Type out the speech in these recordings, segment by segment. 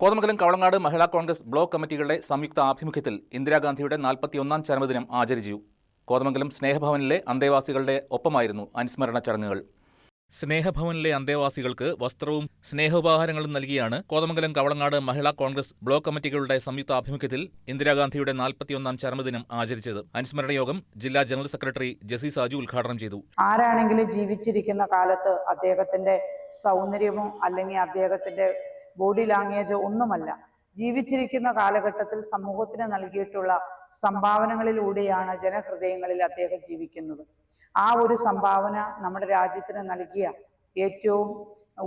Kothamangalam Kavalangad Mahila Congress block കമ്മിറ്റികളുടെ സംയുക്ത ആഭിമുഖ്യത്തിൽ ഇന്ദിരാഗാന്ധിയുടെ നാൽപ്പത്തിയൊന്നാം ചരമദിനം ആചരിച്ചു. കോതമംഗലം സ്നേഹഭവനിലെ അന്തേവാസികളുടെ ഒപ്പമായിരുന്നു അനുസ്മരണ ചടങ്ങുകൾ. സ്നേഹഭവനിലെ അന്തേവാസികൾക്ക് വസ്ത്രവും സ്നേഹോപഹാരങ്ങളും നൽകിയാണ് കോതമംഗലം കവളങ്ങാട് മഹിളാ കോൺഗ്രസ് ബ്ലോക്ക് കമ്മിറ്റികളുടെ സംയുക്ത ആഭിമുഖ്യത്തിൽ ഇന്ദിരാഗാന്ധിയുടെ നാൽപ്പത്തിയൊന്നാം ചരമദിനം ആചരിച്ചത്. അനുസ്മരണ യോഗം ജില്ലാ ജനറൽ സെക്രട്ടറി ജസി സാജു ഉദ്ഘാടനം ചെയ്തു. ആരാണെങ്കിലും ജീവിച്ചിരിക്കുന്ന കാലത്ത് അദ്ദേഹത്തിന്റെ സൗന്ദര്യമോ അല്ലെങ്കിൽ അദ്ദേഹത്തിന്റെ ബോഡി ലാംഗ്വേജ് ഒന്നുമല്ല. ജീവിച്ചിരിക്കുന്ന കാലഘട്ടത്തിൽ സമൂഹത്തിന് നൽകിയിട്ടുള്ള സംഭാവനകളിലൂടെയാണ് ജനഹൃദയങ്ങളിൽ അദ്ദേഹം ജീവിക്കുന്നത്. ആ ഒരു സംഭാവന നമ്മുടെ രാജ്യത്തിന് നൽകിയ ഏറ്റവും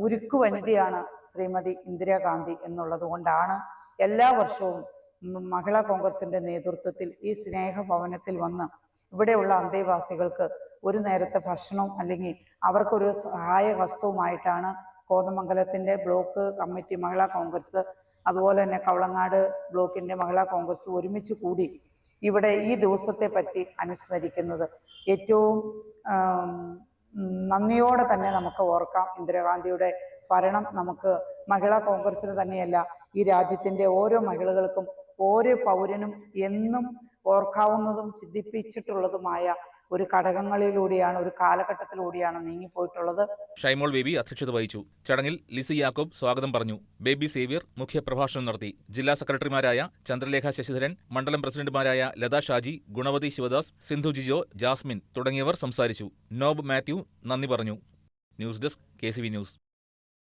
ഉരുക്കു വനിതയാണ് ശ്രീമതി ഇന്ദിരാഗാന്ധി എന്നുള്ളത് കൊണ്ടാണ് എല്ലാ വർഷവും മഹിളാ കോൺഗ്രസിന്റെ നേതൃത്വത്തിൽ ഈ സ്നേഹഭവനത്തിൽ വന്ന് ഇവിടെയുള്ള അന്തേവാസികൾക്ക് ഒരു നേരത്തെ ഭക്ഷണം അല്ലെങ്കിൽ അവർക്കൊരു സഹായ ഹസ്തവുമായിട്ടാണ് കോതമംഗലത്തിന്റെ ബ്ലോക്ക് കമ്മിറ്റി മഹിളാ കോൺഗ്രസ് അതുപോലെ തന്നെ കവളങ്ങാട് ബ്ലോക്കിന്റെ മഹിളാ കോൺഗ്രസ് ഒരുമിച്ച് കൂടി ഇവിടെ ഈ ദിവസത്തെ പറ്റി അനുസ്മരിക്കുന്നത്. ഏറ്റവും നന്ദിയോടെ തന്നെ നമുക്ക് ഓർക്കാം ഇന്ദിരാഗാന്ധിയുടെ ഭരണം നമുക്ക് മഹിളാ കോൺഗ്രസിന് തന്നെയല്ല ഈ രാജ്യത്തിന്റെ ഓരോ മഹിളകൾക്കും ഓരോ പൗരനും എന്നും ഓർക്കാവുന്നതും ചിന്തിപ്പിച്ചിട്ടുള്ളതുമായ ഒരു ഘടകങ്ങളിലൂടെയാണ് ഒരു കാലഘട്ടത്തിലൂടെയാണ് നീങ്ങിപ്പോയിട്ടുള്ളത്. ഷൈമോൾ ബേബി അധ്യക്ഷത വഹിച്ചു. ചടങ്ങിൽ ലിസി യാക്കോബ് സ്വാഗതം പറഞ്ഞു. ബേബി സേവ്യർ മുഖ്യപ്രഭാഷണം നടത്തി. ജില്ലാ സെക്രട്ടറിമാരായ ചന്ദ്രലേഖ ശശിധരൻ മണ്ഡലം പ്രസിഡന്റുമാരായ ലത ഷാജി ഗുണവതി ശിവദാസ് സിന്ധു ജിജോ ജാസ്മിൻ തുടങ്ങിയവർ സംസാരിച്ചു. നോബ് മാത്യു നന്ദി പറഞ്ഞു. News desk K news.